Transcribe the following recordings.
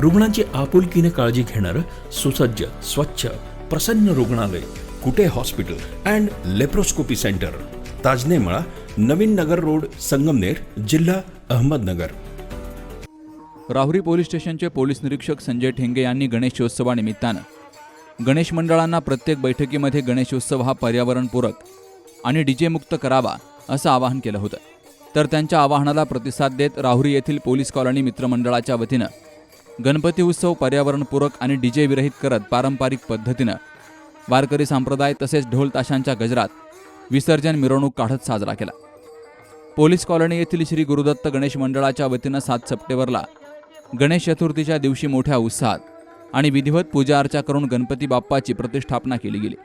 रुग्णांची आपुलकीने काळजी घेणारं सुसज्ज स्वच्छ प्रसन्न रुग्णालय Kute hospital and laparoscopy centre. Tajnemala Navin Nagar road Sangamner जिल्हा अहमदनगर. राहुरी पोलीस स्टेशनचे पोलीस निरीक्षक संजय ठेंगे यांनी गणेशोत्सवानिमित्तानं गणेश मंडळांना प्रत्येक बैठकीमध्ये गणेशोत्सव हा पर्यावरणपूरक आणि डीजेमुक्त करावा असं आवाहन केलं होतं. तर त्यांच्या आवाहनाला प्रतिसाद देत राहुरी येथील पोलीस कॉलनी मित्रमंडळाच्या वतीनं गणपती उत्सव पर्यावरणपूरक आणि डीजे विरहित करत पारंपरिक पद्धतीनं वारकरी संप्रदाय तसेच ढोल ताशांच्या गजरात विसर्जन मिरवणूक काढत साजरा केला. पोलीस कॉलनी येथील श्री गुरुदत्त गणेश मंडळाच्या वतीनं सात सप्टेंबरला गणेश चतुर्थीच्या दिवशी मोठ्या उत्साहात आणि विधिवत पूजा अर्चा करून गणपती बाप्पाची प्रतिष्ठापना केली गेली.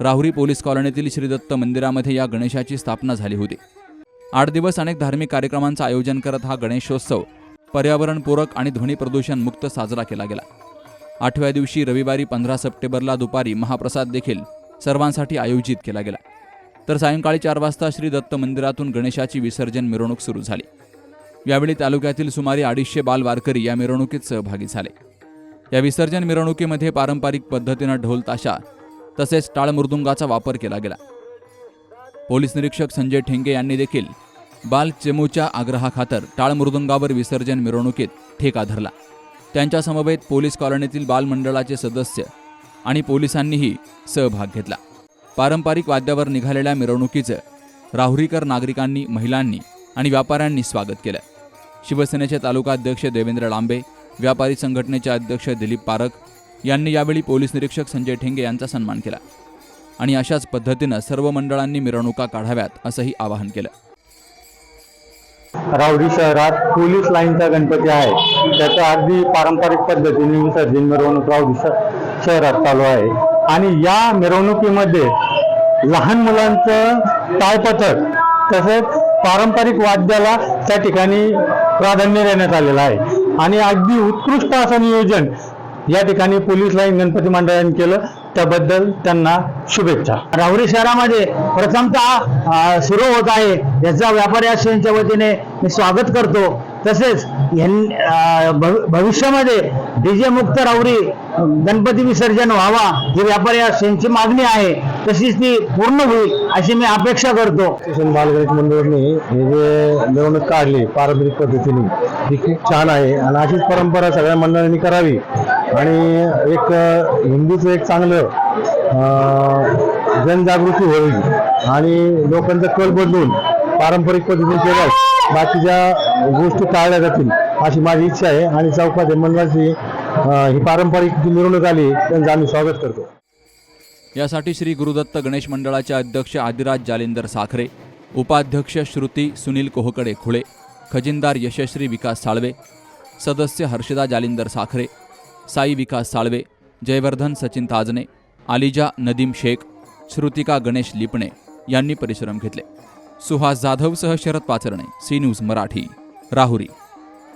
राहुरी पोलीस कॉलनीतील श्रीदत्त मंदिरामध्ये या गणेशाची स्थापना झाली होती. आठ दिवस अनेक धार्मिक कार्यक्रमांचं आयोजन करत हा गणेशोत्सव पर्यावरणपूरक आणि ध्वनी प्रदूषण मुक्त साजरा केला गेला. आठव्या दिवशी रविवारी पंधरा सप्टेंबरला दुपारी महाप्रसाद देखील सर्वांसाठी आयोजित केला गेला. तर सायंकाळी चार वाजता श्री दत्त मंदिरातून गणेशाची विसर्जन मिरवणूक सुरू झाली. यावेळी तालुक्यातील सुमारे अडीचशे बाल वारकरी या मिरवणुकीत सहभागी झाले. या विसर्जन मिरवणुकीमध्ये पारंपरिक पद्धतीनं ढोल ताशा तसेच टाळमृदुंगाचा वापर केला गेला. पोलीस निरीक्षक संजय ठेंगे यांनी देखील बाल चेमूच्या आग्रहाखातर टाळमृदुंगावर विसर्जन मिरवणुकीत ठेका धरला. त्यांच्या समवेत पोलीस कॉलनीतील बालमंडळाचे सदस्य आणि पोलिसांनीही सहभाग घेतला. पारंपरिक वाद्यावर निघालेल्या मिरवणुकीचं राहुरीकर नागरिकांनी महिलांनी आणि व्यापाऱ्यांनी स्वागत केलं. शिवसेनेचे तालुकाध्यक्ष देवेंद्र लांबे व्यापारी संघटनेचे अध्यक्ष दिलीप पारख यांनी यावेळी पोलीस निरीक्षक संजय ठेंगे यांचा सन्मान केला आणि अशाच पद्धतीनं सर्व मंडळांनी मिरवणुका काढाव्यात असंही आवाहन केलं. रावडी शहरात पोलीस लाईनचा गणपती आहे. त्याचं अगदी पारंपरिक पद्धतीने विसर्जन मिरवणूक रावडी शहरात चालू आहे. आणि या मिरवणुकीमध्ये लहान मुलांचं टाळपथक तसेच पारंपरिक वाद्याला त्या ठिकाणी प्राधान्य देण्यात आलेलं आहे. आणि अगदी उत्कृष्ट असं नियोजन या ठिकाणी पोलीस लाईन गणपती मंडळाने केलं. त्याबद्दल त्यांना शुभेच्छा. राहुरी शहरामध्ये प्रथमतः सुरू होत आहे. याचा व्यापारी असोसिएशनच्या वतीने मी स्वागत करतो. तसेच भविष्यामध्ये डीजे मुक्त राहुरी गणपती विसर्जन व्हावा ही व्यापारी असोसिएशनची मागणी आहे. तशीच ती पूर्ण होईल अशी मी अपेक्षा करतो. बालगणित बालगणेश मंडळाने हे जे मिरवणूक काढली पारंपरिक पद्धतीने ही खूप छान आहे. आणि अशीच परंपरा सगळ्या मंडळांनी करावी. आणि एक हिंदीचं हिंदूचं एक चांगलं जनजागृती होईल आणि लोकांचा कल बदलून पारंपरिक पद्धतीने केल्यास बाकीच्या गोष्टी टाळल्या जातील अशी माझी इच्छा आहे. आणि चौकात मंडळाची ही पारंपरिक जी मिरवणूक आली त्यांचं आम्ही स्वागत करतो. यासाठी श्री गुरुदत्त गणेश मंडळाचे अध्यक्ष आदिराज जालिंदर साखरे उपाध्यक्ष श्रुती सुनील कोहकडे खुळे खजिनदार यशश्री विकास साळवे सदस्य हर्षदा जालिंदर साखरे साई विकास साळवे जयवर्धन सचिन ताजने आलिजा नदीम शेख श्रुतिका गणेश लिपणे यांनी परिश्रम घेतले. सुहास जाधवसह शरद पाचरणे सी न्यूज मराठी राहुरी.